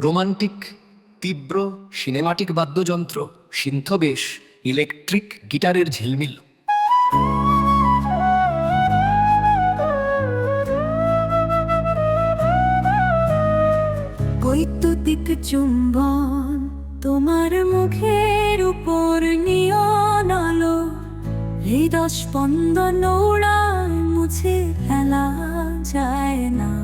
Romantic, তীব্র, cinematic বাদ্যযন্ত্র সিন্থবেশ electric গিটারের ঝিলমিল। বৈদ্যুতিক চুম্বন, তোমার মুখের উপর নিয়ন আলো, হৃদয় স্পন্দন ওড়ায়, মুছে ফেলা যায় না।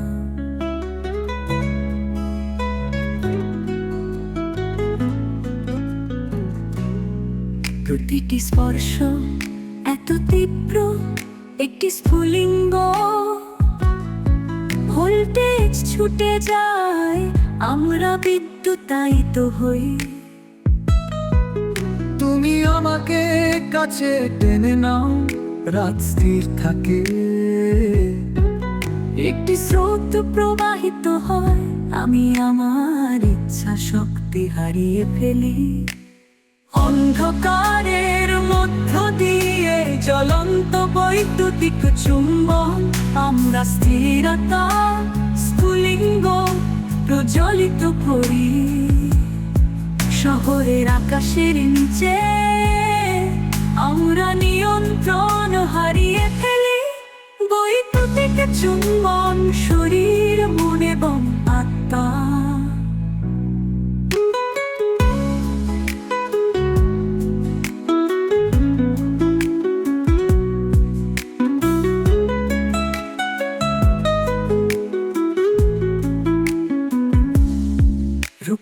প্রতিটি স্পর্শ এত তীব্র একটি স্ফুলিঙ্গ। ভোল্টেজ ছুটে যায় আমরা বিদ্যুতায়িত হই। তুমি আমাকে কাছে টেনে নাও রাত স্থির থাকে। একটি স্রোত প্রবাহিত হয় আমি আমার ইচ্ছা শক্তি হারিয়ে ফেলি। অন্ধকারের মধ্য দিয়ে জ্বলন্ত বৈদ্যুতিক চুম্বন। আমরা স্থিরতা, স্ফুলিঙ্গ, প্রজ্বলিত করি। শহরের আকাশের নিচে আমরা নিয়ন্ত্রণ হারিয়ে ফেলি। বৈদ্যুতিক চুম্বন শরীর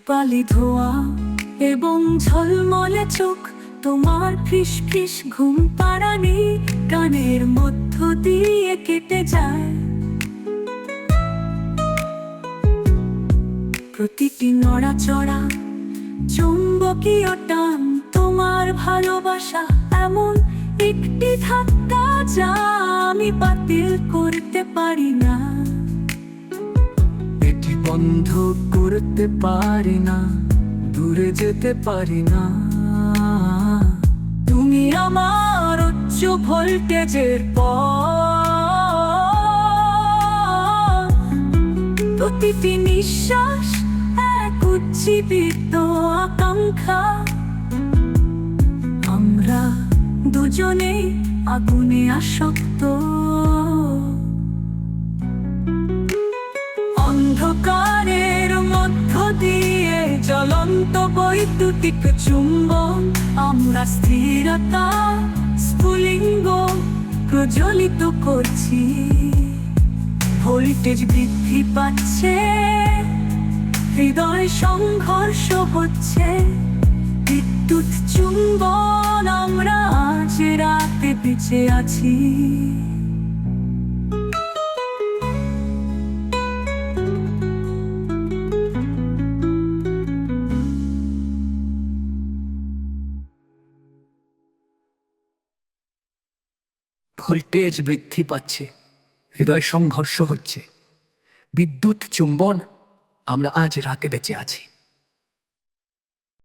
রূপালি ধোয়া এবং ঝলমলে চোখ, তোমার ফিস ফিস ঘুম পাড়ানি, গানের মধ্য দিয়ে কেটে যায়। প্রতিটি নড়াচড়া, চুম্বকীয় টান, তোমার ভালোবাসা এমন একটি ধাক্কা যা আমি বাতিল করতে পারি না। বন্ধ করতে পারি না, দূরে যেতে পারি না। তুমি আমার উচ্চ ভোল্টেজের প্রতিটি নিঃশ্বাস এক উজ্জীবিত আকাঙ্ক্ষা। আমরা দুজনেই আগুনে আসক্ত। জ্বলন্ত বৈদ্যুতিক চুম্বন আমরা স্থিরতা, স্ফুলিঙ্গ প্রজ্বলিত করছি। ভোল্টেজ বৃদ্ধি পাচ্ছে, হৃদয় সংঘর্ষ হচ্ছে। বিদ্যুৎ চুম্বন, আমরা আজ রাতে বেঁচে আছি। ভোল্টেজ বৃদ্ধি পাচ্ছে হৃদয় সংঘর্ষ হচ্ছে। বিদ্যুৎ চুম্বন আমরা আজ রাতে বেঁচে আছি।